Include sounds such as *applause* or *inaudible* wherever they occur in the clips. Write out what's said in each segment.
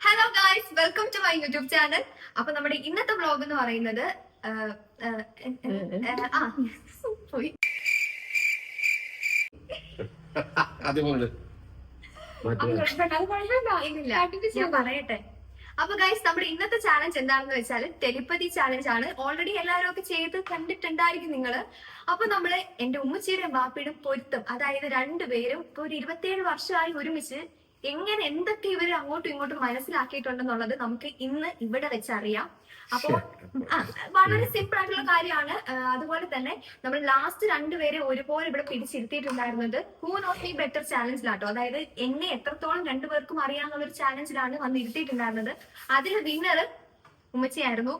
Hello guys welcome to my YouTube channel അപ്പൊ നമ്മുടെ ഇന്നത്തെ വ്ളോഗ് എന്ന് പറയുന്നത് പോയി. പറയട്ടെ. അപ്പൊ ഗൈസ് നമ്മുടെ ഇന്നത്തെ ചാലഞ്ച് എന്താണെന്ന് വെച്ചാൽ ടെലിപ്പതി ചാലഞ്ച് ആണ്. ഓൾറെഡി എല്ലാവരും ഒക്കെ ചെയ്ത് കണ്ടിട്ടുണ്ടായിരിക്കും നിങ്ങൾ. അപ്പൊ നമ്മൾ എന്റെ ഉമ്മച്ചിയുടെയും ബാപ്പയുടെയും പൊരുത്തം അതായത് രണ്ടുപേരും ഇപ്പൊ ഒരു ഇരുപത്തിയേഴ് വർഷമായി ഒരുമിച്ച് എങ്ങനെ എന്തൊക്കെ ഇവർ അങ്ങോട്ടും ഇങ്ങോട്ടും മനസ്സിലാക്കിയിട്ടുണ്ടെന്നുള്ളത് നമുക്ക് ഇന്ന് ഇവിടെ വെച്ചറിയാം. അപ്പോ ആ, വളരെ സിമ്പിൾ ആയിട്ടുള്ള കാര്യമാണ്. അതുപോലെ തന്നെ നമ്മൾ ലാസ്റ്റ് രണ്ടുപേരെ ഒരുപോലെ ഇവിടെ പിടിച്ചിരുത്തിയിട്ടുണ്ടായിരുന്നത്. ഹൂ നോട്ട് മീ ബെറ്റർ ചാലഞ്ചിലാട്ടോ അതായത് എന്നെ എത്രത്തോളം രണ്ടുപേർക്കും അറിയാന്നുള്ള ഒരു ചാലഞ്ചിലാണ് വന്ന് ഇരുത്തിയിട്ടുണ്ടായിരുന്നത് അതിൽ വിന്നർ ഉമ്മച്ചിയായിരുന്നു.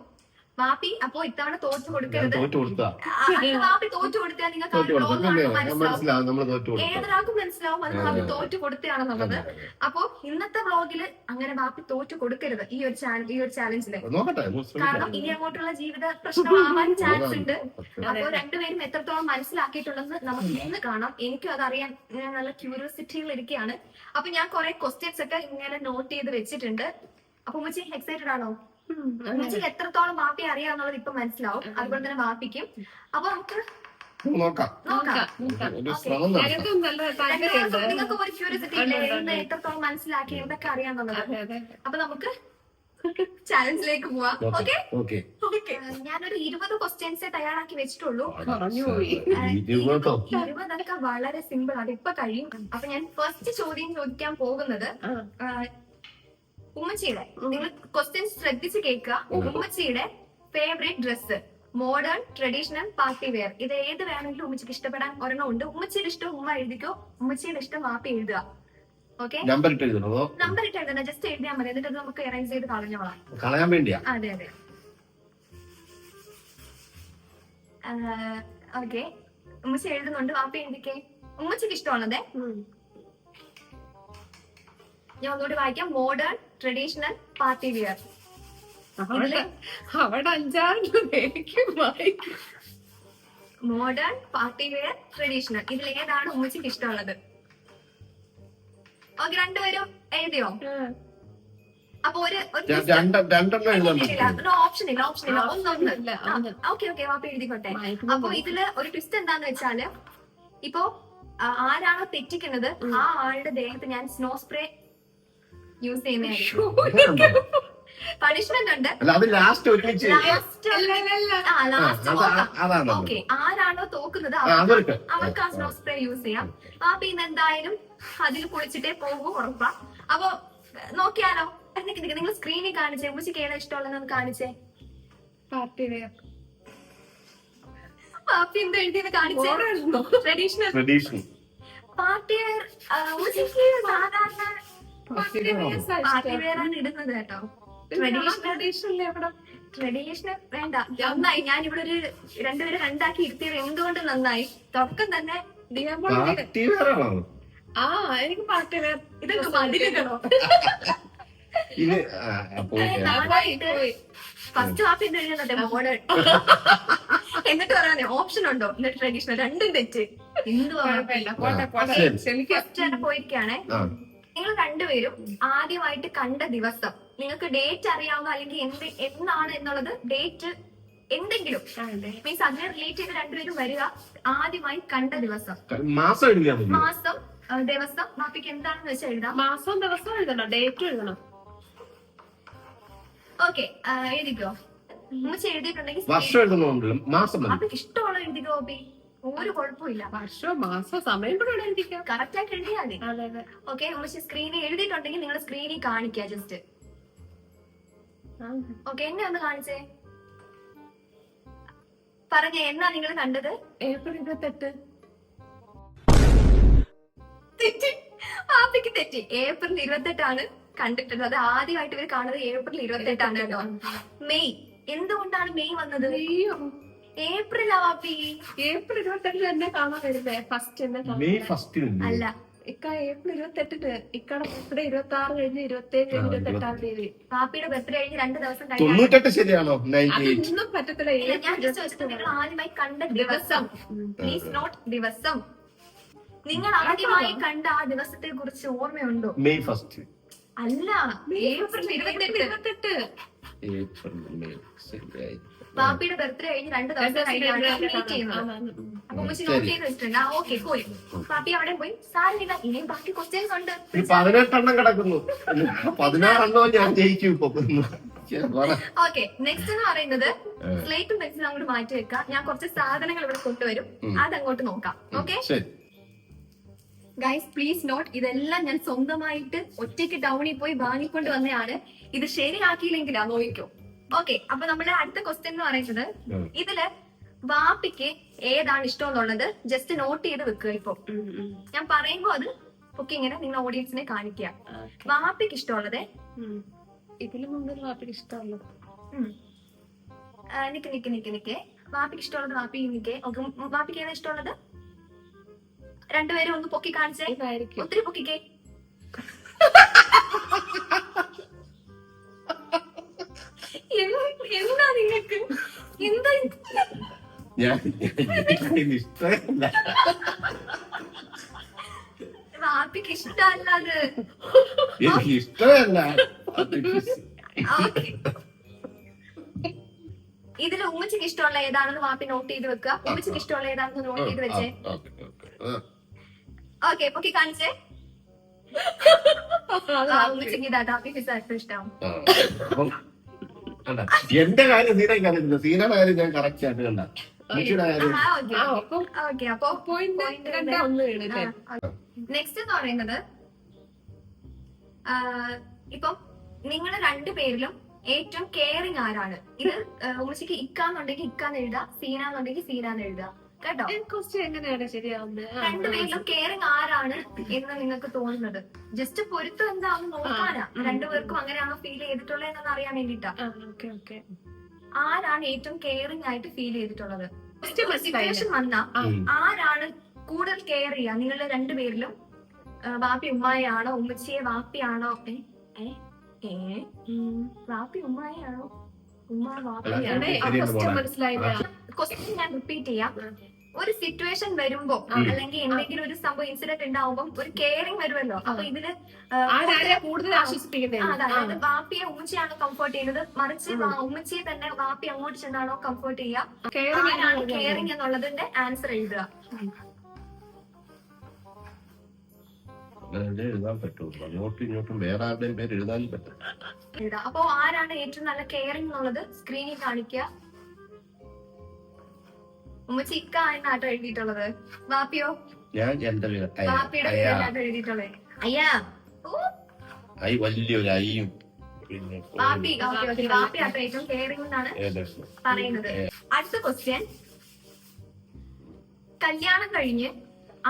വാപ്പി അപ്പോ ഇത്തവണ തോറ്റു കൊടുക്കരുത്. തോറ്റു കൊടുത്താ. ബാപ്പി അത് വാപ്പി തോറ്റു കൊടുത്താൽ നിങ്ങൾക്ക് ഏതൊരാൾക്കും മനസ്സിലാവും അത് വാപ്പി തോറ്റു കൊടുത്തതാണെന്നുള്ളത്. അപ്പോ ഇന്നത്തെ വ്ളോഗിൽ അങ്ങനെ വാപ്പി തോറ്റു കൊടുക്കരുത്. ഈ ഒരു ചാനൽ ഈ ഒരു ചാലഞ്ചിൽ. നോക്കട്ടെ. കാരണം ഇനി അങ്ങോട്ടുള്ള ജീവിത പ്രശ്നമാവാൻ ചാൻസ് ഉണ്ട് അപ്പൊ രണ്ടുപേരും എത്രത്തോളം മനസ്സിലാക്കിയിട്ടുണ്ടെന്ന് നമുക്ക് ഇന്ന് കാണാം. എനിക്കും അതറിയാൻ ഞാൻ നല്ല ക്യൂരിയോസിറ്റിയിൽ ഇരിക്കുകയാണ്. അപ്പൊ ഞാൻ കുറെ ക്വസ്റ്റ്യൻസ് ഒക്കെ ഇങ്ങനെ നോട്ട് ചെയ്ത് വെച്ചിട്ടുണ്ട്. അപ്പൊ മുച്ചി എക്സൈറ്റഡ് ആണോ? ഉമ്മച്ചിക്ക് എത്രത്തോളം വാപ്പി അറിയാന്നുള്ളത് ഇപ്പൊ മനസ്സിലാവും. അതുപോലെ തന്നെ വാപ്പിക്കും അപ്പൊ നമുക്ക് നോക്കാം. നിങ്ങൾക്ക് ഒരു ക്യൂരിയസിറ്റി ഇല്ലേ? ഇന്ന് എത്രത്തോളം മനസ്സിലാക്കി എന്തൊക്കെ അറിയാന്നുള്ളത്? അതെ അതെ. അപ്പൊ നമുക്ക് ചാലഞ്ചിലേക്ക് പോവാം. Okay okay? ഞാനൊരു ഇരുപത് ക്വസ്റ്റ്യൻസേ തയ്യാറാക്കി വെച്ചിട്ടുള്ളൂ. ഇരുപതൊക്കെ വളരെ സിമ്പിൾ ആണ്. ഇപ്പൊ കഴിയും. അപ്പൊ ഞാൻ ഫസ്റ്റ് ചോദ്യം ചോദിക്കാൻ പോകുന്നത് ഉമ്മച്ചിയുടെ നിങ്ങൾ ക്വസ്റ്റ്യൻസ് ശ്രദ്ധിച്ച് കേൾക്കുക. ഉമ്മച്ചിയുടെ favourite dress modern traditional party wear ഇത് ഏത് വേണമെങ്കിലും ഉമ്മച്ചിക്ക് ഇഷ്ടപ്പെടാൻ ഒരെണ്ണം ഉണ്ട്. ഉമ്മച്ചിയുടെ ഇഷ്ടം ഉമ്മ എഴുതിക്കോ? ഉമ്മച്ചിയുടെ ഇഷ്ടം വാപ്പി എഴുതുക. ഓക്കെ നമ്പർ ഇട്ട് എഴുതണോ നമ്പർ ഇട്ട് എഴുതണ്ട. ജസ്റ്റ് എഴുതിയാൽ മതി. എന്നിട്ട് നമുക്ക് അറേഞ്ച് ചെയ്ത് കളഞ്ഞോളാം. കളയാൻ വേണ്ടിയാ? അതെ അതെ. ഓക്കെ ഉമ്മച്ചി എഴുതുന്നുണ്ട്. വാപ്പി എഴുതിക്കേ. ഉമ്മച്ചിക്ക് ഇഷ്ടമാണതേ. ഞാൻ ഒന്നുകൂടി വായിക്കാം. മോഡേൺ ട്രഡീഷണൽ പാർട്ടി വിയർ അവിടെ അഞ്ചാറ് മോഡേൺ പാർട്ടി വെയർ ട്രഡീഷണൽ ഇതിൽ ഏതാണ് ഉമ്മച്ചിക്ക് ഇഷ്ടമുള്ളത്? ഓക്കെ രണ്ടുപേരും എഴുതിയോ? അപ്പൊ ഒരു ഓപ്ഷൻ ഇല്ല ഓപ്ഷൻ ഇല്ല ഒന്നൊന്ന് ഇല്ല, ഒന്ന്. ഓക്കെ ഓക്കെ വാപ്പ എഴുതിക്കോട്ടെ. അപ്പൊ ഇതിൽ ഒരു ട്വിസ്റ്റ് എന്താന്ന് വെച്ചാൽ ഇപ്പോ ആരാണോ തെറ്റിക്കുന്നത് ആ ആളുടെ ദേഹത്ത് ഞാൻ സ്നോ സ്പ്രേ യൂസ് ചെയ്യുന്നതായിരിക്കും. പണിഷ്മെന്റ് ഉണ്ട്. അല്ല അത് ലാസ്റ്റ് ഒരുമിച്ച്. ലാസ്റ്റ് അല്ല, അല്ല, അല്ല. ആ ആ, ലാസ്റ്റ് അത് നോക്കാം ഓക്കെ ആരാണോ തോക്കുന്നത് അവർക്ക് ആ സ്നോ സ്പ്രേ യൂസ് ചെയ്യാം. ആ പിന്നെ എന്തായാലും അതിൽ കുളിച്ചിട്ടേ പോകും ഉറപ്പാ. അപ്പൊ നോക്കിയാലോ? നിക്ക് നിക്ക് നിങ്ങൾ സ്ക്രീനിൽ കാണിച്ചേ? ഉമ്മച്ചിക്ക് ഏതാ ഇഷ്ടമുള്ളതെന്ന് കാണിച്ചേ? പാർട്ടി വെയർ പാപ്പി എന്താ എഴുതിയത് കാണിച്ചേ? ട്രഡീഷണൽ ട്രഡീഷണൽ പാർട്ടി വെയർ ഉമ്മച്ചിക്ക് സാധാരണ ഇടുന്നത് കേട്ടോ. ട്രഡീഷണൽ വേണ്ട. നന്നായി. ഞാൻ ഇവിടെ ഒരു രണ്ടുപേരെ രണ്ടാക്കി ഇരുത്തിയത് എന്തുകൊണ്ട് നന്നായി? തുടക്കം തന്നെ ആ എനിക്ക് പാർട്ടി വേർ ഇതൊക്കെ മതിലിടണോ. ഫസ്റ്റ് ഹാഫ് മോഡേൺ എന്നിട്ട് പറയാനേ ഓപ്ഷൻ ഉണ്ടോ? എന്നിട്ട് ട്രഡീഷണൽ രണ്ടും തെറ്റ്. എന്ത് പോയിരിക്കുകയാണേ. ആ. നിങ്ങൾ രണ്ടുപേരും ആദ്യമായിട്ട് കണ്ട ദിവസം നിങ്ങൾക്ക് ഡേറ്റ് അറിയാവുന്ന അല്ലെങ്കിൽ എന്ത് എന്നാണ് എന്നുള്ളത് ഡേറ്റ് എന്തെങ്കിലും മീൻസ് അതിനെ റിലേറ്റ് ചെയ്ത് രണ്ടുപേരും വരിക ആദ്യമായി കണ്ട ദിവസം. മാസം മാസം ദിവസം മാപ്പിക്ക് എന്താണെന്ന് വെച്ചാൽ എഴുതാം. മാസം ദിവസം എഴുതണം ഡേറ്റ് എഴുതണം. ഓക്കെ എഴുതിക്കോ? ഉമ്മച്ച് എഴുതിയിട്ടുണ്ടെങ്കിൽ മാസം മാപ്പിക്ക് ഇഷ്ടമുള്ള എഴുതിക്കോ ഓബി ഒരു കുഴപ്പമില്ല. വർഷം മാസം സമയം കൂടെ എഴുതിക്കാം കറക്റ്റ് ആയിട്ട് എഴുതിയാൽ മതി. ഓക്കെ ഉമ്മച്ച് സ്ക്രീനിൽ എഴുതിയിട്ടുണ്ടെങ്കിൽ നിങ്ങൾ സ്ക്രീനിൽ കാണിക്കുക ജസ്റ്റ്. ഓക്കെ എന്നെ ഒന്ന് കാണിച്ചേ. പറഞ്ഞ എന്നാ നിങ്ങൾ കണ്ടത്? ഏപ്രിൽ ഇരുപത്തെട്ട്. തെറ്റി. ആപ്പിക്ക് തെറ്റി. ഏപ്രിൽ ഇരുപത്തെട്ടാണ് കണ്ടിട്ടുള്ളത്. അത് ആദ്യമായിട്ട് ഇവർ കാണുന്നത് ഏപ്രിൽ ഇരുപത്തെട്ടാണ് കേട്ടോ. മെയ്. എന്തുകൊണ്ടാണ് മെയ് വന്നത്? ഏപ്രിൽ ആവാപ്പി ഏപ്രിൽ ഇരുപത്തെട്ടിന് എന്നെ കാണാൻ വരുന്നേ. ഫസ്റ്റ് എന്നെ കാണാൻ മെയ് ഫസ്റ്റിന് അല്ല. ഇക്ക ഏപ്രിൽ ഇരുപത്തെട്ടിന്. ഇക്കടെ ബർത്ത്ഡേ ഇരുപത്തി ആറ് കഴിഞ്ഞ് ഇരുപത്തി ഏഴ് ആ, ഇരുപത്തെട്ടാം തീയതി. പാപ്പിയുടെ ബർത്ത്ഡേ കഴിഞ്ഞ് രണ്ട് ദിവസം കഴിഞ്ഞാൽ തൊണ്ണൂറ്റെട്ട് ശരിയാണോ? Ninety eight. അതൊന്നും പറ്റത്തില്ല. ഇല്ല, ഞാൻ ഏപ്രിൽ നിങ്ങൾ ആദ്യമായി കണ്ട ദിവസം. പ്ലീസ് നോട്ട് ദിവസം. നിങ്ങൾ ആദ്യമായി കണ്ട ആ ദിവസത്തെ കുറിച്ച് ഓർമ്മയുണ്ടോ? മെയ് ഫസ്റ്റ് അല്ല ഏപ്രിൽ ഇരുപത്തെട്ട്. ഇരുപത്തെട്ട്. ഏപ്രിൽ മെയ് ശരിയായി. വാപ്പിയുടെ ബർത്ത്ഡേ കഴിഞ്ഞ് രണ്ട് ദിവസം കഴിഞ്ഞാണ് അവിടെ പോയി. ഇനിയും ബാക്കി ക്വസ്റ്റ്യൻസ് ഉണ്ട് ഈ പതിനെട്ടെണ്ണം കിടക്കുന്നു. പതിനാറെണ്ണം ഞാൻ ജയിക്കും ഇപ്പൊ. ഓക്കെ നെക്സ്റ്റ് എന്ന് പറയുന്നത് സ്ലേറ്റ് പെൻസിലും അങ്ങോട്ട് മാറ്റി വെക്കാം. ഞാൻ കുറച്ച് സാധനങ്ങൾ ഇവിടെ കൊണ്ടുവരും. അതങ്ങോട്ട് നോക്കാം. ഓക്കെ ഗൈസ് പ്ലീസ് നോട്ട് ഇതെല്ലാം ഞാൻ സ്വന്തമായിട്ട് ഒറ്റയ്ക്ക് ടൗണിൽ പോയി വാങ്ങിക്കൊണ്ട് വന്നതാണ് ഇത് ശരിയാക്കിയില്ലെങ്കിലാ നോക്കിക്കോ ഓക്കെ അപ്പൊ നമ്മുടെ അടുത്ത ക്വസ്റ്റ്യൻ എന്ന് പറയുന്നത്. ഇതിൽ വാപ്പിക്ക് ഏതാണ് ഇഷ്ടം എന്നുള്ളത് ജസ്റ്റ് നോട്ട് ചെയ്ത് വെക്കുക ഇപ്പൊ. ഞാൻ പറയുമ്പോ അത് ഒക്കെ ഇങ്ങനെ നിങ്ങൾ ഓഡിയൻസിനെ കാണിക്കുക. വാപ്പിക്ക് ഇഷ്ടമുള്ളത്? ഇതിൽ മുമ്പ് വാപ്പിക്ക് ഇഷ്ടമുള്ളത് നിക്ക് നിക്ക് നിക്ക് നിക്ക്. വാപ്പിക്ക് ഇഷ്ടമുള്ളത് വാപ്പി നിക്കേ. ഓക്കെ വാപ്പിക്ക് ഏതാ ഇഷ്ടമുള്ളത്? രണ്ടുപേരും ഒന്ന് പൊക്കി കാണിച്ചേ. ഒത്തിരി പൊക്കിക്കേ. എന്ത്- എന്താ നിങ്ങക്ക്? എന്താ വാപ്പിക്ക് ഇഷ്ടമല്ലാത് എനിക്ക് ഇഷ്ടമല്ല ഓക്കെ. ഇതിൽ ഉമ്മച്ചിക്ക് ഇഷ്ടമുള്ള ഏതാണെന്ന് വാപ്പി നോട്ട് ചെയ്ത് വെക്കുക. ഉമ്മച്ചിക്ക് ഇഷ്ടമുള്ള ഏതാണെന്ന് നോട്ട് ചെയ്ത് വെച്ചേ. ഓക്കെ പൊക്കി കാണിച്ചേ ഇഷ്ടം. എന്റെ കാര്യം സീന കാര്യം സീനയുടെ കാര്യം ഞാൻ കറക്റ്റ് ആയിട്ട് കണ്ട. മിച്ചിയുടെ കാര്യം. ഓക്കെ അപ്പം നെക്സ്റ്റ് എന്ന് പറയുന്നത് ആ, ഇപ്പം നിങ്ങൾ രണ്ടുപേരിലും ഏറ്റവും കെയറിങ് ആരാണ്? ഇത് ഉമ്മച്ചിക്ക് ഇക്കാന്നുണ്ടെങ്കിൽ ഇക്കാന്ന് എഴുതാം സീനാന്നുണ്ടെങ്കിൽ സീനാന്ന് എഴുതാ. കേട്ടോ? ക്വസ്റ്റ്യൻ എങ്ങനെയാണ് ശരിയാവുന്നത് രണ്ടുപേരിലും കെയറിങ് ആരാണ് എന്ന് നിങ്ങൾക്ക് തോന്നുന്നത്? ജസ്റ്റ് പൊരുത്തം എന്താണെന്ന് നോക്കാനാ. രണ്ടുപേർക്കും അങ്ങനെയാണോ ഫീൽ ചെയ്തിട്ടുള്ളതെന്ന് അറിയാൻ വേണ്ടിട്ടാ. ആ ഓക്കെ ഓക്കെ. ആരാണ് ഏറ്റവും കെയറിങ് ആയിട്ട് ഫീൽ ചെയ്തിട്ടുള്ളത്. സിറ്റുവേഷൻ വന്ന. ആരാണ് കൂടുതൽ കെയർ ചെയ്യുക? നിങ്ങളുടെ രണ്ടുപേരിലും ആ, വാപ്പി ഉമ്മായാണോ ഉമ്മച്ചിയെ വാപ്പിയാണോ ഏ? വാപ്പി ഉമ്മായാണോ? ഉമ്മ ശരി, ക്വസ്റ്റ്യൻ മനസ്സിലായില്ല. ക്വസ്റ്റ്യൻ ഞാൻ റിപ്പീറ്റ് ചെയ്യാം. ഒരു സിറ്റുവേഷൻ വരുമ്പോ അല്ലെങ്കിൽ എന്തെങ്കിലും ഒരു സംഭവം ഇൻസിഡന്റ് ഉണ്ടാവുമ്പോൾ ഒരു കെയറിങ് വരുമല്ലോ. അപ്പൊ ഇതിൽ കൂടുതൽ അതായത് വാപ്പിയെ ഉമ്മച്ചിയാണോ കംഫർട്ട് ചെയ്യുന്നത്? മറിച്ച് ഉമ്മച്ചിയെ തന്നെ വാപ്പി അങ്ങോട്ട് ചെന്നാണോ കംഫർട്ട് ചെയ്യുക? കെയറിങ് എന്നുള്ളതിന്റെ ആൻസർ എഴുതുക. അങ്ങനെ എഴുതാൻ പറ്റുള്ളൂ. അങ്ങോട്ടും ഇങ്ങോട്ടും വേറെ ആരുടെയും പേര് എഴുതാനും പറ്റും എഴുതുക. ആരാണ് ഏറ്റവും നല്ല കെയറിംഗ് എന്നുള്ളത്? സ്ക്രീനിൽ കാണിക്കുക. ഉമ്മച്ചി ഇക്ക എന്നാട്ടോ എഴുതിയിട്ടുള്ളത്? വാപ്പിയോ? ഞാൻ എന്റെ അയ്യ. വാപ്പിയുടെ പേരിലാട്ടോ എഴുതിയിട്ടുള്ളത് അയ്യാ ഓ. ഐ വലിയൊരു ഐയും പിന്നെ വാപ്പി ഓക്കെ ഓക്കെ. വാപ്പി ആട്ടോ ഏറ്റവും കെയറിംഗ് എന്നാണ് പറയുന്നത്. അടുത്ത ക്വസ്റ്റ്യൻ കല്യാണം കഴിഞ്ഞ്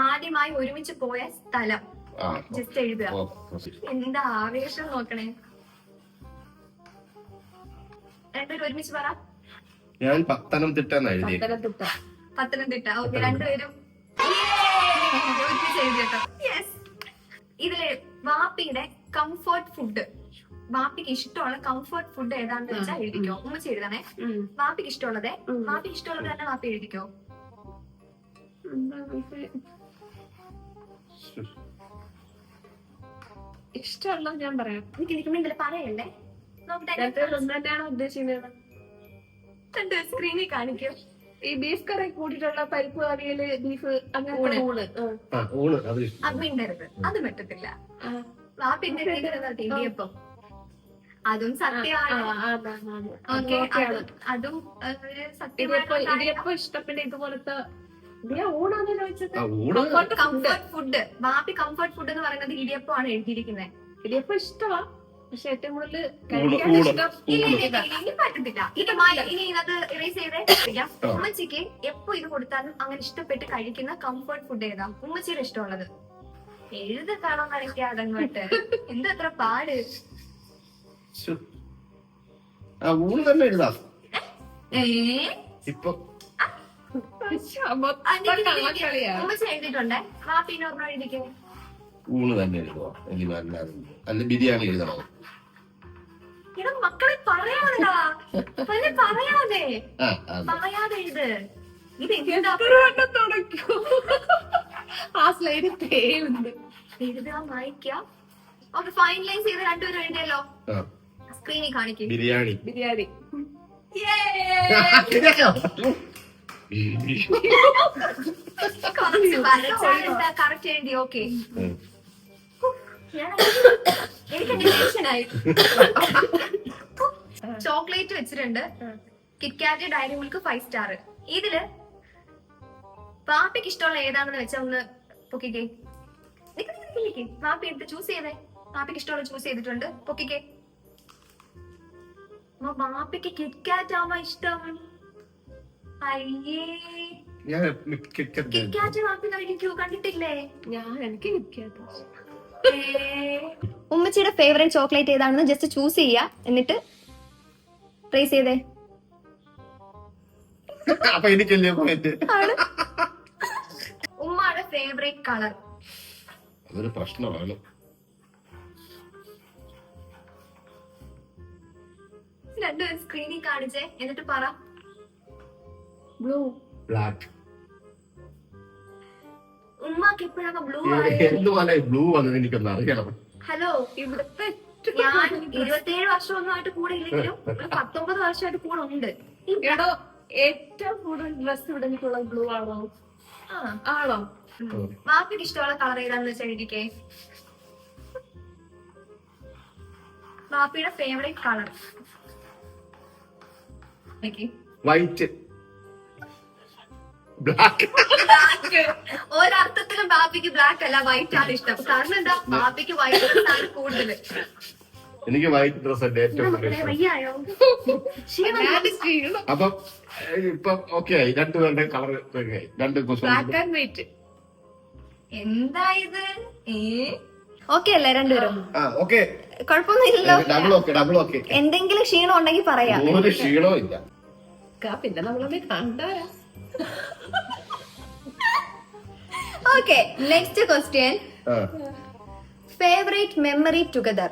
ആദ്യമായി ഒരുമിച്ച് പോയ സ്ഥലം. ആ ജസ്റ്റ് എഴുതുക. എന്താ ആവേശം നോക്കണേ? രണ്ടുപേരും ഒരുമിച്ച് പറ. ഞാൻ പത്തനംതിട്ട എന്ന് എഴുതി പത്തനംതിട്ട. പത്തനംതിട്ട. ഓക്കെ രണ്ടുപേരും! കേട്ടോ. യെസ് ഇതിൽ വാപ്പിയുടെ കംഫർട്ട് ഫുഡ് വാപ്പിക്ക് ഇഷ്ടമുള്ള കംഫർട്ട് ഫുഡ് ഏതാണെന്ന് വെച്ചാൽ എഴുതിക്കോ. ഉമ്മ ചെയ്തതാണേ വാപ്പിക്ക് ഇഷ്ടമുള്ളത്. വാപ്പിക്ക് ഇഷ്ടമുള്ളത് തന്നെ വാപ്പി എഴുതിക്കോ. ഇഷ്ടമുള്ളത് ഞാൻ പറയാം. എനിക്ക് എനിക്ക് ഇതിൽ തന്നെയാണ് ഉദ്ദേശിക്കുന്നത്? സ്ക്രീനിൽ കാണിക്കൂ. ഈ ബീഫ് കറി കൂട്ടിട്ടുള്ള പരിപ്പ് അവിയൽ ബീഫ് അങ്ങനെ ഊണ് ഊണ് അത് മിണ്ടരുത് അത് പറ്റത്തില്ല ആ. പിന്നെ ഇടിയപ്പം അതും സത്യമാണ്. ഓക്കെ അതും ഒരു ഇടിയപ്പം ഇടിയപ്പം ഇഷ്ടപ്പെട്ട ഇതുപോലത്തെ കംഫർട്ട് ഫുഡ് ബാപ്പി വാപ്പി കംഫർട്ട് ഫുഡ് എന്ന് പറയുന്നത് ഇടിയപ്പമാണ് എഴുതിയിരിക്കുന്നത് ഇടിയപ്പം ഇഷ്ടമാ പക്ഷെ ഏറ്റവും കൂടുതൽ ഊണ് കഴിക്കാൻ ഊണ് ഇഷ്ടം ഇല്ല, ഊണ് ഇല്ല, ഇല്ല, ഇനി പറ്റത്തില്ല. ഇതിനകത്ത് ചെയ്തേ. ഉമ്മച്ചിക്ക് എപ്പോ ഇത് കൊടുത്താലും അങ്ങനെ ഇഷ്ടപ്പെട്ട് കഴിക്കുന്ന കംഫർട്ട് ഫുഡ് ഏതാ? ഉമ്മച്ചിയുടെ ഇഷ്ടമുള്ളത്. എഴുതി കാണാൻ നനയ്ക്കാതെ അങ്ങോട്ട് എന്തത്ര പാട്? ശ്ശോ. ആ ഊണ് തന്നെ എഴുതാം ഏ? ഇപ്പൊ. ആ, നിക്ക് നിക്ക് നിക്ക്. ഉമ്മച്ചി എഴുതിയിട്ടുണ്ടേ? എഴുതിക്കേ. ഊണ് തന്നെ എഴുതുക എനിക്ക് അല്ലാതെ അല്ല ബിരിയാണി എഴുതണോ. മക്കളെ പറയാതെടാ പറയാതെ. ആ പറയാതെ എഴുത് ഇത് എന്താ എത്ര വട്ടം ആ സ്ലൈഡ് വായിക്ക. ഓക്കെ ചെയ്ത് രണ്ടുപേരും സ്ക്രീനിൽ കാണിക്കും. ബിരിയാണി. ബിരിയാണി. കറക്റ്റ് എഴുതി ഓക്കെ ചോക്ലേറ്റ് വെച്ചിട്ടുണ്ട്. KitKat Dairy Milk Five Star ഇതിൽ പാപ്പിക്ക് ഇഷ്ടമുള്ള ഏതാണെന്ന് വെച്ചാൽ ഒന്ന് പൊക്കിക്കേ. പാപ്പി എടുത്ത് ചൂസ് ചെയ്തേ? പാപ്പിക്ക് ഇഷ്ടമുള്ള ചൂസ് ചെയ്തിട്ടുണ്ട്. പൊക്കിക്കേ. അമ്മ, പാപ്പിക്ക് കിറ്റ്കാറ്റ് ആവാ ഇഷ്ടം. അയ്യേ. കിറ്റ്കാറ്റ് പാപ്പി കഴിക്കൂ. കണ്ടിട്ടില്ലേ? ഞാൻ എനിക്ക് കിട്ടിയത് ഉമ്മച്ചിയുടെ ഫേവറേറ്റ് ചോക്ലേറ്റ് ഏതാണെന്ന് ജസ്റ്റ് ചൂസ് ചെയ്യുക എന്നിട്ട് പ്രൈസ് ചെയ്തേ. അപ്പൊ എനിക്കല്ലേ പോയിട്ട് ഉമ്മയുടെ ഫേവറേറ്റ് കളർ അതൊരു പ്രശ്നമാണ്. രണ്ടുപേരും സ്ക്രീനിൽ കാണിച്ചേ. എന്നിട്ട് പറ. ബ്ലൂ ബ്ലാക്ക് ഉമ്മാക്ക് എപ്പോഴാണ് ബ്ലൂ എന്തുപോലെ ബ്ലൂ വന്നത് എനിക്കൊന്ന് അറിയണം. ഹലോ ഇവിടുത്തെ ഞാൻ ഇരുപത്തിയേഴ് വർഷമൊന്നുമായിട്ട് കൂടെ ഇല്ലെങ്കിലും പത്തൊമ്പത് വർഷമായിട്ട് കൂടെ ഉണ്ട്. എടോ ഏറ്റവും കൂടുതൽ ഡ്രസ് ഇവിടെ എനിക്കുള്ളത് ബ്ലൂ ആണോ? ആ, ആണോ? വാപ്പിക്ക് ഇഷ്ടമുള്ള കളർ ഏതാന്ന് വെച്ചാൽ എനിക്ക്? വാപ്പിയുടെ favourite colour white black black *laughs* ഒരർത്ഥത്തിലും ബാപ്പിക്ക് ബ്ലാക്ക് അല്ല വൈറ്റ് ആണ് ഇഷ്ടം. കാരണം എന്താ? ബാപ്പിക്ക് വൈറ്റ് ആണ് കൂടുതൽ എനിക്ക് വൈറ്റ് ഡ്രസ് അല്ലേ ഏറ്റവും. അപ്പം ഇപ്പൊ ഓക്കെ ആയി. രണ്ടുപേരുടെ കളർ ആയി. രണ്ട് ബ്ലാക്ക് ആൻഡ് വൈറ്റ് എന്താ ഇത്? ഓക്കെ അല്ലേ രണ്ടുപേരും? ആ ഓക്കെ കുഴപ്പമൊന്നുമില്ലല്ലോ. ഡബിൾ ഓക്കെ ഡബിൾ ഓക്കെ എന്തെങ്കിലും ക്ഷീണം ഉണ്ടെങ്കിൽ പറയാം. ക്ഷീണവും ഇല്ല. പിന്നെ നമ്മളൊന്ന് കണ്ടാരാ? Okay next question favourite memory together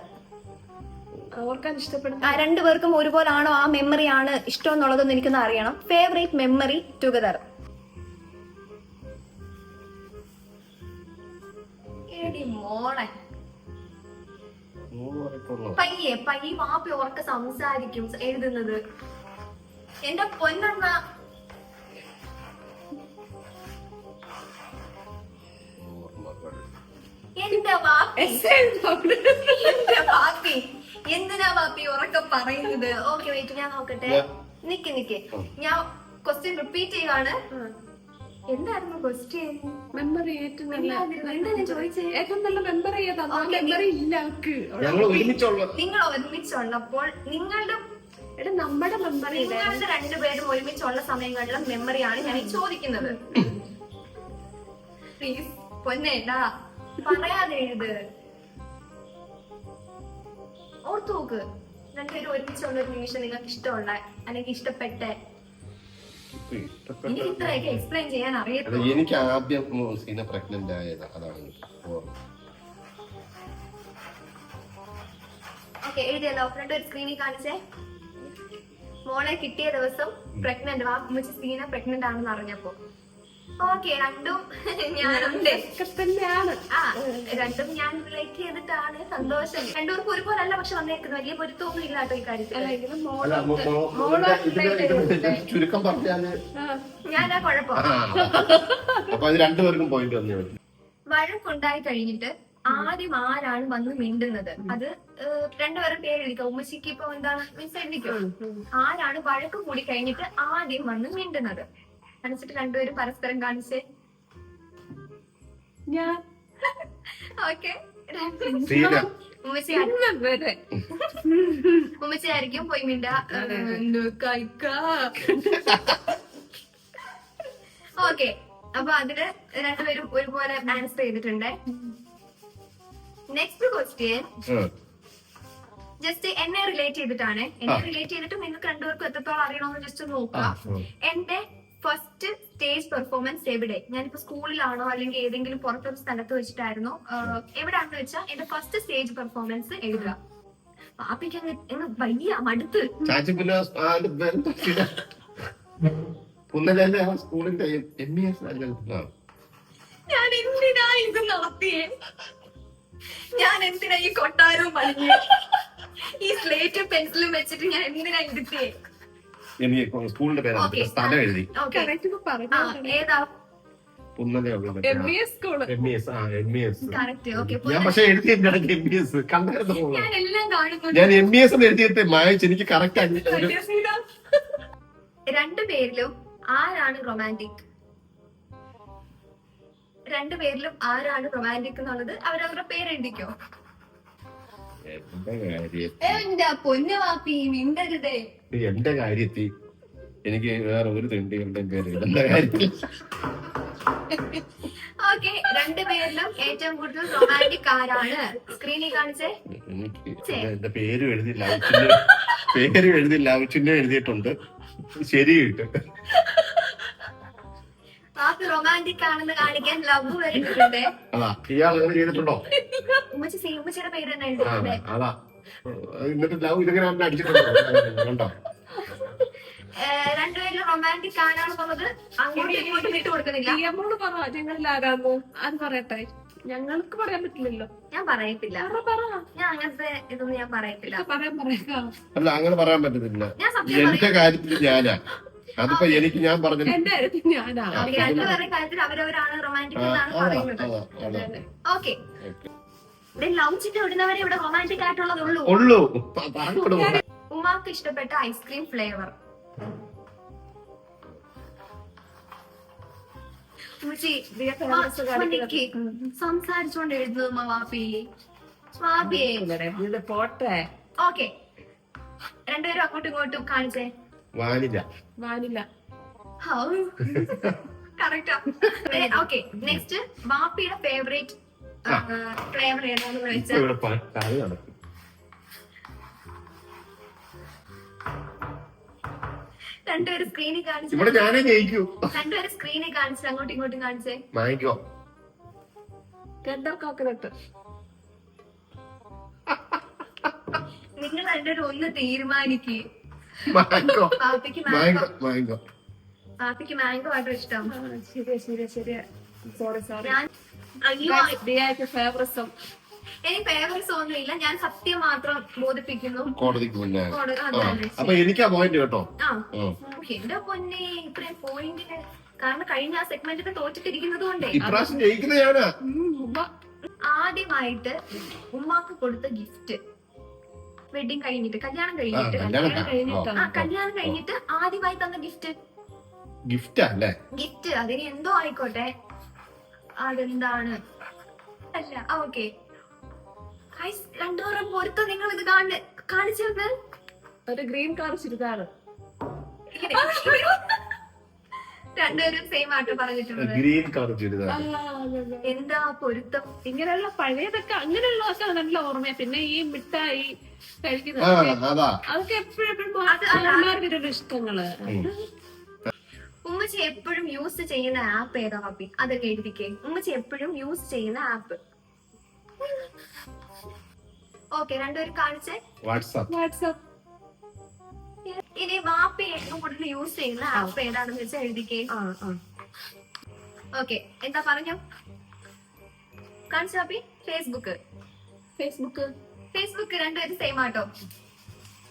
ഓർക്കാൻ ഇഷ്ടപ്പെടുന്ന ആ രണ്ടുപേർക്കും ഒരുപോലാണോ ആ മെമ്മറി ആണ് ഇഷ്ടം എന്നുള്ളതൊന്നും എനിക്കൊന്ന് അറിയണം. ഫേവറേറ്റ് മെമ്മറി ടുഗദർ മോളെ. പയ്യെ പയ്യെ മാപ്പി ഓർക്ക് സംസാരിക്കും എഴുതുന്നത്. എന്റെ പൊന്നെന്ന എന്റെ വാപ്പി. എന്റെ വാപ്പി. എന്തിനാ വാപ്പി ഉറക്കെ പറയുന്നത്? ഓക്കെ വെയിറ്റ് ഞാൻ നോക്കട്ടെ. നിക്കി നിക്ക്. ഞാൻ ക്വസ്റ്റ്യൻ റിപ്പീറ്റ് ചെയ്യുവാണ്. എന്തായിരുന്നു ക്വസ്റ്റ്യൻ മെമ്മറി ഏറ്റവും നല്ല ചോദിച്ചേ? ഏറ്റവും നല്ല മെമ്മറി ഏതാ? മെമ്മറി ഇല്ല ഒരുമിച്ചുള്ള നിങ്ങൾ ഒരുമിച്ചുള്ളപ്പോൾ നിങ്ങളുടെ എടാ നമ്മുടെ മെമ്മറി നിങ്ങളുടെ രണ്ടുപേരും ഒരുമിച്ചുള്ള സമയങ്ങളിലും മെമ്മറിയാണ് ഞാൻ ചോദിക്കുന്നത്. പ്ലീസ് പൊന്നേടാ പറയാതെ എഴുത് ഓർത്തു നോക്ക്. രണ്ടുപേരും ഒരുമിച്ചുള്ള ഒരു നിമിഷം നിങ്ങൾക്ക് ഇഷ്ടമുള്ള അല്ലെങ്കിൽ ഇഷ്ടപ്പെട്ട. എനിക്ക് ഇത്രയൊക്കെ എക്സ്പ്ലെയിൻ ചെയ്യാൻ അല്ല, അറിയത്തുള്ളൂ. എനിക്ക് ആദ്യം സീന പ്രഗ്നന്റ് ആയത് അതാണ്. ഓക്കെ എഴുതിയല്ലോ. സ്ക്രീനിൽ കാണിച്ചേ. മോളെ കിട്ടിയ ദിവസം പ്രഗ്നന്റ് വാ ഉമ്മച്ചി സീന പ്രഗ്നന്റ് ആണെന്ന് അറിഞ്ഞപ്പോ. ഓക്കെ രണ്ടും ഞാനുണ്ട് തന്നെയാണ് ആ രണ്ടും ഞാൻ റിലേറ്റ് ചെയ്തിട്ടാണ് സന്തോഷം. രണ്ടുപേർക്കും ഒരുപോലെ അല്ല പക്ഷെ വന്നേക്കുന്നത്. വലിയ പൊരുത്തമൊന്നും ഇല്ല കേട്ടോ ഈ കാര്യത്തിൽ. ചുരുക്കം പറഞ്ഞാൽ ഞാനാ കുഴപ്പം. അപ്പൊ അത് രണ്ടുപേർക്കും പോയിന്റ് വന്നേ പറ്റും. വഴക്കുണ്ടായി കഴിഞ്ഞിട്ട് ആദ്യം ആരാണ് വന്ന് മിണ്ടുന്നത്? അത് രണ്ടുപേരും പേരെഴുതി എഴുതിക്കാം ഉമ്മച്ചിക്ക് ഇപ്പൊ എന്താണ് മീൻസ് എഴുതിക്കും ആരാണ് വഴക്ക് കൂടി കഴിഞ്ഞിട്ട് ആദ്യം വന്ന് മിണ്ടുന്നത്? കാണിച്ചിട്ട് രണ്ടുപേരും പരസ്പരം കാണിച്ചേ. ഞാൻ. ഓക്കെ. ഉമ്മച്ചി ആയിരിക്കും പോയി മിണ്ട. ഓക്കെ. അപ്പൊ അതിൽ രണ്ടുപേരും ഒരുപോലെ ആൻസർ ചെയ്തിട്ടുണ്ട്. നെക്സ്റ്റ് ക്വസ്റ്റ്യൻ ജസ്റ്റ് എന്നെ റിലേറ്റ് ചെയ്തിട്ടാണ്. എന്നെ റിലേറ്റ് ചെയ്തിട്ട് നിങ്ങൾക്ക് രണ്ടുപേർക്കും എത്രത്തോളം അറിയണമെന്ന് ജസ്റ്റ് നോക്കുക നോക്കാം എന്റെ ഫസ്റ്റ് സ്റ്റേജ് പെർഫോമൻസ് എവിടെ? ഞാനിപ്പോ സ്കൂളിലാണോ അല്ലെങ്കിൽ ഏതെങ്കിലും പുറത്തൊരു സ്ഥലത്ത് വെച്ചിട്ടായിരുന്നോ? എവിടെയാണെന്ന് വെച്ചാൽ എന്റെ ഫസ്റ്റ് സ്റ്റേജ് പെർഫോമൻസ് എഴുതുക. പാപ്പിക്ക് അങ്ങ് വലിയ മടുത്ത്. ഇ ഞാൻ എന്തിനാ ഇത് നടത്തിയേ? ഞാൻ എന്തിനാ ഈ കൊട്ടാരവും പണിഞ്ഞ്? ഈ സ്ലേറ്റും പെൻസിലും വെച്ചിട്ട് ഞാൻ എന്തിനാ എടുത്തേ എനിക്ക് സ്കൂളിന്റെ പേരാണ്. സ്ഥലം എഴുതി. ഓക്കെ കറക്റ്റ് ആ പറഞ്ഞു ഏതാ? കുന്നലെ M S school M S ആ എം എസ് കറക്റ്റ് ഓക്കെ ഞാൻ പക്ഷെ എം ബി എസ് കണ്ടായിരുന്നു ഞാൻ എല്ലാം കാണുന്നുണ്ട്. ഞാൻ എം ബി എസ് എന്ന് എഴുതിയിട്ട് മായച്ച് എനിക്ക് കറക്റ്റ് രണ്ടുപേരിലും ആരാണ് റൊമാന്റിക് രണ്ടുപേരിലും ആരാണ് റൊമാന്റിക് എന്നുള്ളത് അവരവരുടെ പേര് എഴുതിക്കോ. എന്റെ കാര്യം എന്റെ പൊന്നു വാപ്പി മിണ്ടരുതേ എന്റെ കാര്യത്തിൽ എനിക്ക് വേറെ ഒരു തിണ്ടി പേര് എന്റെ കാര്യത്തിൽ. ഓക്കെ രണ്ടുപേരിലും ഏറ്റവും കൂടുതൽ റൊമാന്റിക് ആരാണ്? സ്ക്രീനിൽ കാണിച്ചേ. എനിക്ക് എന്റെ പേര് എഴുതില്ല പേര് എഴുതില്ല ആവശ്യം എഴുതിയിട്ടുണ്ട്. ശരി കിട്ടും റൊമാന്റിക് ആണെന്ന് കാണിക്കാൻ ലവ് വരുന്നുണ്ട്. ഇയാൾ ചെയ്തിട്ടുണ്ടോ? ഉമ്മച്ചി സി ഉമ്മച്ചിയുടെ പേര് തന്നെ എഴുതിയിട്ടുണ്ട്. അതാ. എന്നിട്ട് ലവ് ഇതിങ്ങനെ തന്നെ അടിച്ചിട്ടുണ്ടോ? കണ്ടോ? രണ്ടുപേരും റൊമാന്റിക് ആരാണെന്നുള്ളത് അങ്ങോട്ടും ഇങ്ങോട്ടും വിട്ടു കൊടുക്കുന്നില്ല. അമ്മോട് പറ ഞങ്ങളിൽ ആരാന്ന്? അത് പറയട്ടെ. ഞങ്ങൾക്ക് പറയാൻ പറ്റില്ലല്ലോ. ഞാൻ പറയത്തില്ല. പറ പറ. ഞാൻ അങ്ങനത്തെ ഇതൊന്നും ഞാൻ പറയത്തില്ല. പറയാൻ പറയാം അങ്ങനെ പറയാൻ പറ്റത്തില്ല. ഞാൻ സത്യം എന്റെ കാര്യത്തിൽ ഞാനാ. അതിപ്പോ എനിക്ക് ഞാൻ പറഞ്ഞു ഓക്കേ, രണ്ടുപേരുടെ കാര്യത്തിൽ അവരവരാണ് റൊമാന്റിക് എന്നാണ് പറയുന്നത് ഓക്കെ ലവ് ചിറ്റ് ഇടുന്നവരെ ഇവിടെ റൊമാന്റിക് ആയിട്ടുള്ളതുള്ളൂ ഉള്ളൂ. പ- പറഞ്ഞു ഇഷ്ടപ്പെട്ട ഐസ്ക്രീം ഫ്ലേവർ. സംസാരിച്ചോണ്ട് എഴുതുന്നു വാപ്പി. വാപ്പിയെ. പോട്ടെ. ഓക്കെ. രണ്ടുപേരും അങ്ങോട്ടും ഇങ്ങോട്ടും കാണിച്ചേ. വാനില. വാനില. കറക്റ്റാ ഓക്കെ. നെക്സ്റ്റ് വാപ്പിയുടെ ഫേവറേറ്റ് ഫ്ലേവർ ഏതാണെന്ന് ഇപ്പൊ വെച്ചാൽ ഇവിടെ പ- കളി നടക്കും. രണ്ടുപേരും സ്ക്രീനിൽ കാണിച്ചു ഇവിടെ ഞാനേ ജയിക്കൂ. രണ്ടുപേരും സ്ക്രീനിൽ കാണിച്ചു അങ്ങോട്ടും ഇങ്ങോട്ടും കാണിച്ചേ. വാങ്ങിക്കോ. ടെൻഡർ കോക്കനട്ട് നിങ്ങൾ രണ്ടുപേരും ഒന്ന് തീരുമാനിക്ക്. വാങ്ങിക്കോ. പാപ്പിക്ക് മാംഗോ വാങ്ങിക്കോ വാങ്ങിക്കോ. പാപ്പിക്ക് മാംഗോ ആട്ടോ ഇഷ്ടം. ശരിയാ ശരിയാ ശരിയാ. സോറി സോറി ഞാൻ എനിക്ക് ഞാൻ സത്യം മാത്രം ബോധിപ്പിക്കുന്നു. കോടതിക്ക് മുന്നേ കോടതി- ആ. എനിക്കാ പോയിന്റ് കേട്ടോ? ആ. ഉം. എന്റെ പൊന്നെ ഇത്രയും പോയിന്റിന് കാരണം കഴിഞ്ഞ ആ സെഗ്മെന്റിൽ തോറ്റിട്ടിരിക്കുന്നത് കൊണ്ടേ. ഇപ്രാവശ്യം ജയിക്കുന്ന ഞാനാ. ആദ്യമായിട്ട് ഉമ്മാക്ക് കൊടുത്ത ഗിഫ്റ്റ് വെഡിങ് കഴിഞ്ഞിട്ട് കല്യാണം കഴിഞ്ഞിട്ട്. കല്യാണം കഴിഞ്ഞിട്ട്. ആ കല്യാണം കഴിഞ്ഞിട്ട് ആദ്യമായി തന്ന ഗിഫ്റ്റ് ഗിഫ്റ്റാ അല്ലേ? ഗിഫ്റ്റ് അതിന് എന്തോ ആയിക്കോട്ടെ. അതെന്താണ് അല്ല ഓക്കെ രണ്ടുപേരും പൊരുത്തം നിങ്ങൾ ഇത് കാണ കാണിച്ചു തന്നെ. ഒരു ഗ്രീൻ കളർ ചുരിദാർ രണ്ടുപേരും സെയിം ആയിട്ട് പറഞ്ഞിട്ടുണ്ട് ഗ്രീൻ കളർ ചുരിദാർ എന്താ പൊരുത്തം? ഇങ്ങനെയുള്ള പഴയതൊക്കെ അങ്ങനെയുള്ളതൊക്കെ നല്ല ഓർമ്മയാ. പിന്നെ ഈ മിഠായി കഴിക്കുന്നത് അതാ. അതൊക്കെ എപ്പോഴും അത് ഇഷ്ടങ്ങൾ. ഉമ്മച്ചി എപ്പോഴും യൂസ് ചെയ്യുന്ന ആപ്പ് ഏതാ പപ്പി അതൊക്കെ എഴുതിക്കേ. ഉമ്മച്ചി എപ്പോഴും യൂസ് ചെയ്യുന്ന ആപ്പ് ഓക്കെ രണ്ടുപേരും കാണിച്ചേ? വാട്സാപ്പ്. വാട്സാപ്പ്. ഇനി വാപ്പി ഏറ്റവും കൂടുതൽ യൂസ് ചെയ്യുന്ന ആപ്പ് ഏതാണെന്ന് വെച്ചാൽ എഴുതിക്കേ. ആ ആ. ഓക്കെ എന്താ പറഞ്ഞു? കാണിച്ച വാപ്പി ഫേസ്ബുക്ക് ഫേസ്ബുക്ക് ഫേസ്ബുക്ക് രണ്ടുപേരും സെയിം ആട്ടോ.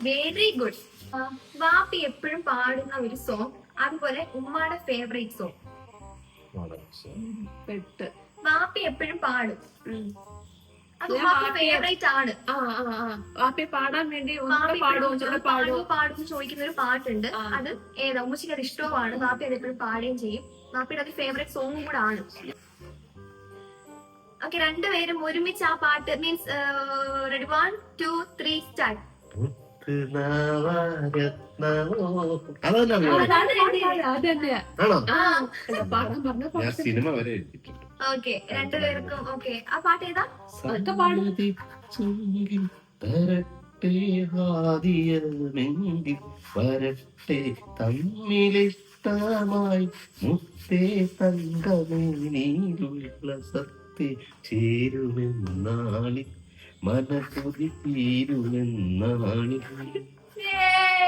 വെരി ഗുഡ് വാപ്പി എപ്പോഴും പാടുന്ന ഒരു സോങ് അതുപോലെ ഉമ്മയുടെ ഫേവറേറ്റ് സോങ് പെട്ട്. വാപ്പി എപ്പോഴും പാടും. ഉം. അത് ഞാൻ ഉമ്മാക്ക് ഫേവറേറ്റ് ആണ്. ആ ആ ആ. വാപ്പി പാടാൻ വേണ്ടി പാടുമോ ചോദിക്കുന്ന ഒരു പാട്ടുണ്ട്. അത് ഏതാ? ഉമ്മച്ചിക്ക് അത് ഇഷ്ടവുമാണ്. വാപ്പി അത് എപ്പോഴും പാടുകയും ചെയ്യും. വാപ്പിയുടെ അത് ഫേവറേറ്റ് സോങ്ങും കൂടെ ആണ്. ഓക്കെ രണ്ടുപേരും ഒരുമിച്ച് ആ പാട്ട് means ready one two three start ഞാൻ സിനിമ വരെ എഴുതിയിട്ടുണ്ട് ഓക്കെ രണ്ടുപേർക്കും ഓക്കെ. ആ പാട്ട് ഏതാ? പാടും. വരട്ടെ തമ്മിലിഷ്ടമായി മുത്തേ തങ്കമേ നീരുള്ള സത്യ ചേരുമെന്നാളി മനക്കൊതി തീരുമെന്നാളി Yay!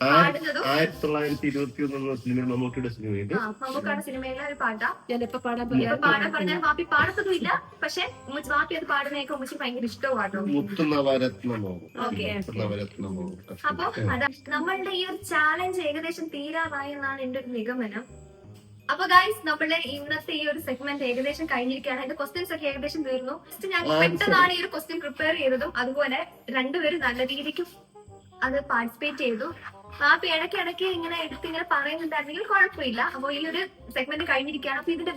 പാടുന്നതും? ആയിരത്തി തൊള്ളായിരത്തി ഇരുപത്തി ഒന്ന് സിനിമ മമ്മൂട്ടിയുടെ സിനിമയുണ്ട്. ആ മമ്മൂക്കാട് സിനിമയിലെ ഒരു പാട്ടാ. ഞാനിപ്പോ പാടാൻ ഇപ്പൊ പാടാൻ പറയാം പറഞ്ഞാൽ വാപ്പി പാടത്തൊന്നുമില്ല. പക്ഷെ ഉമ്മച്ചി വാപ്പി അത് പാടുന്നതൊക്കെ ഉമ്മച്ചി ഭയങ്കര ഇഷ്ടമാട്ടോ മുത്തുനവരത്നമോ ഓക്കെ. മുത്തുനവരത്നമോ അപ്പൊ അതാ നമ്മളുടെ ഈ ഒരു ചാലഞ്ച് ഏകദേശം തീരാറായി എന്നാണ് എന്റെ ഒരു നിഗമനം. അപ്പൊ ഗൈസ് നമ്മളെ ഇന്നത്തെ ഈ ഒരു സെഗ്മെന്റ് ഏകദേശം കഴിഞ്ഞിരിക്കുകയാണ്. എന്റെ ക്വസ്റ്റ്യൻസ് ഒക്കെ ഏകദേശം തീർന്നു. ജസ്റ്റ് ഞാൻ പെട്ടെന്നാണ് ഈ ഒരു ക്വസ്റ്റ്യൻ പ്രിപ്പയർ ചെയ്തതും അതുപോലെ രണ്ടുപേരും നല്ല രീതിക്ക് അത് പാർട്ടിസിപ്പേറ്റ് ചെയ്തു. അപ്പൊ ഇടയ്ക്ക് ഇടയ്ക്ക് ഇങ്ങനെ എടുത്ത് ഇങ്ങനെ പറയുന്നുണ്ടായിരുന്നെങ്കിൽ കുഴപ്പമില്ല. അപ്പൊ ഈ ഒരു സെഗ്മെന്റ് കഴിഞ്ഞിരിക്കുകയാണ്. അപ്പൊ ഇതിന്റെ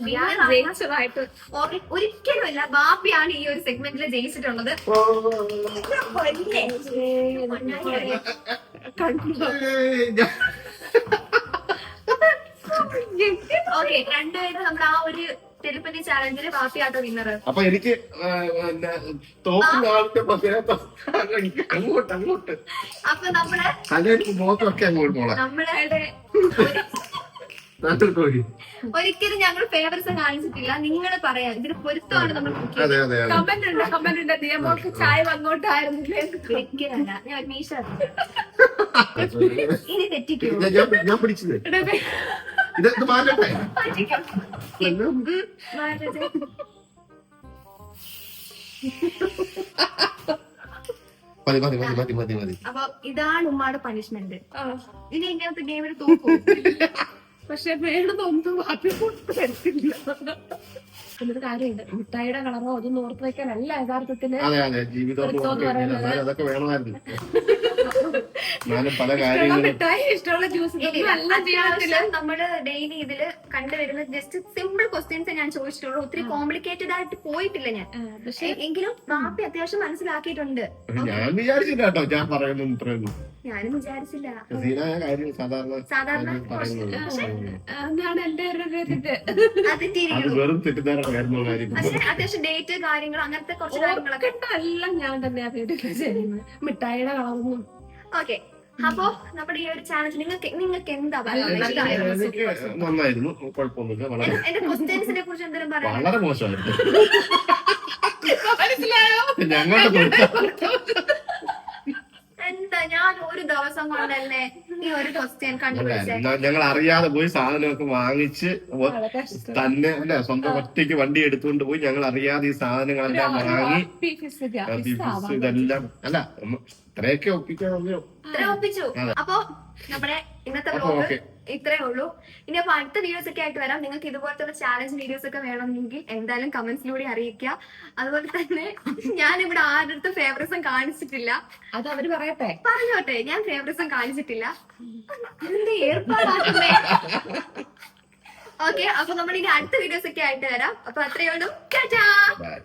ജയിച്ചതായിട്ട്. ഒരി- ഒരിക്കലുമല്ല ബാപ്പിയാണ് ഈ ഒരു സെഗ്മെന്റിൽ ജയിച്ചിട്ടുള്ളത്. കണ്ടു. ഓക്കെ രണ്ടുപേരും നമ്മുടെ ആ ഒരു ടെലിപ്പതി ചാലഞ്ചിൽ ബാപ്പിയാട്ടോ വിന്നർ അപ്പൊ എനിക്ക് തോക്കുന്ന ആളുടെ പകരം അങ്ങോട്ട് അങ്ങോട്ട്. അപ്പൊ നമ്മൾ തലയെടുപ്പ് മുഖത്തൊക്കെ അങ്ങോട്ട് പോളെ നമ്മളെ നാട്ടിൽ കോഴി ഒരിക്കലും ഞങ്ങൾ ഫേവറേറ്റ്സ് കാണിച്ചിട്ടില്ല. നിങ്ങൾ പറയാം. ഇതിന് പൊരുത്തമാണ് നമ്മൾ കമന്റ് ഉണ്ട് കമന്റ് ഉണ്ട്. നിയമോൾക്ക് ചായ അങ്ങോട്ടായിരുന്നില്ലേ ഒരിക്കലല്ല ഞാൻ മീശ. *laughs* ഇനി തെറ്റിക്കൂ? ഞാൻ പിടിച്ചത് ഇത് ഇത് മാറ്റട്ടെ. മതി മതി മതി മതി മതി മതി. അപ്പൊ ഇതാണ് ഉമ്മയുടെ പണിഷ്മെന്റ് ഇനി ഇങ്ങനത്തെ ഗെയിമിൽ തോക്കും പക്ഷെ എന്നൊരു കാര്യമുണ്ട്. മുട്ടായിയുടെ കളറോ അതൊന്നും ഓർത്ത് വെക്കാനല്ല യഥാർത്ഥത്തിൽ. അതെ അതെ ജീവിതം അതൊക്കെ വേണമായിരുന്നു. പല ഇഷ്ടമുള്ള കാര്യങ്ങളും മിഠായി ഇഷ്ടമുള്ള ജ്യൂസ് അത്യാവശ്യം നമ്മൾ ഡെയിലി ഇതിൽ കണ്ടുവരുന്ന ജസ്റ്റ് സിമ്പിൾ ക്വസ്റ്റ്യൻസ് ഞാൻ ചോദിച്ചിട്ടുള്ളൂ. ഒത്തിരി കോംപ്ലിക്കേറ്റഡ് ആയിട്ട് പോയിട്ടില്ല ഞാൻ. പക്ഷേ എങ്കിലും ബാപ്പി അത്യാവശ്യം മനസ്സിലാക്കിയിട്ടുണ്ട്. ഞാൻ വിചാരിച്ചില്ല കേട്ടോ ഞാൻ പറയുന്നു ഇത്രയൊന്നും. ഞാനും വിചാരിച്ചില്ല. സാധാരണ പറയുന്നത് പക്ഷെ അത്യാവശ്യം ഡേറ്റ് കാര്യങ്ങൾ അങ്ങനത്തെ കുറച്ച് കാര്യങ്ങളൊക്കെ. എല്ലാം ഞാൻ മിഠായിയുടെ കളറൊന്നും ഓക്കെ അപ്പോ നമ്മുടെ ഈ ഒരു ചാനൽ നിങ്ങൾക്ക് നിങ്ങൾക്ക് എന്താ നന്നായിരുന്നു. കുഴപ്പമൊന്നുമില്ല. വളരെ എന്റെ- എന്റെ ക്വസ്റ്റ്യൻസിനെ കുറിച്ച് എന്തെങ്കിലും പറയാം വളരെ മോശമായിരുന്നു. മനസ്സിലായോ? ഞങ്ങളുടെ എന്താ ഞാൻ ഒരു ദിവസം കൊണ്ടല്ലേ ഈ ഒരു ക്വസ്റ്റ്യൻ കണ്ടുപിടിച്ചത് ഞങ്ങൾ അറിയാതെ പോയി സാധനമൊക്കെ വാങ്ങിച്ച്. തന്നെ അല്ല സ്വന്തം ഒറ്റയ്ക്ക് വണ്ടി എടുത്തുകൊണ്ട് പോയി ഞങ്ങൾ അറിയാതെ ഈ സാധനങ്ങളെല്ലാം വാങ്ങി. ഇതെല്ലാം അല്ല ഇത്രയൊക്കെ ഒപ്പിക്കാണല്ലോ ഇത്ര ഒപ്പിച്ചു. അതെ. അപ്പൊ നമ്മുടെ ഇന്നത്തെ അപ്പൊ വ്ലോഗ് ഇത്രേ ഉള്ളൂ. ഇനി അപ്പൊ അടുത്ത വീഡിയോസ് ഒക്കെ ആയിട്ട് വരാം. നിങ്ങൾക്ക് ഇതുപോലത്തെ ചാലഞ്ച് വീഡിയോസ് ഒക്കെ വേണമെങ്കിൽ എന്തായാലും കമന്റ്സിലൂടെ അറിയിക്കുക. അതുപോലെ തന്നെ ഞാൻ ഇവിടെ ആരുടെ അടുത്ത് ഫേവറേറ്റ്സും കാണിച്ചിട്ടില്ല. അത് അവർ പറയട്ടെ. പറഞ്ഞോട്ടെ. ഞാൻ ഫേവറേറ്റ്സും കാണിച്ചിട്ടില്ല. അതിന്റെ ഏർപ്പാടാക്കുന്നേ. *laughs* ഓക്കെ അപ്പൊ നമ്മൾ ഇനി അടുത്ത വീഡിയോസ് ഒക്കെ ആയിട്ട് വരാം. അപ്പൊ അത്രയേ ഉള്ളൂ. Tata bye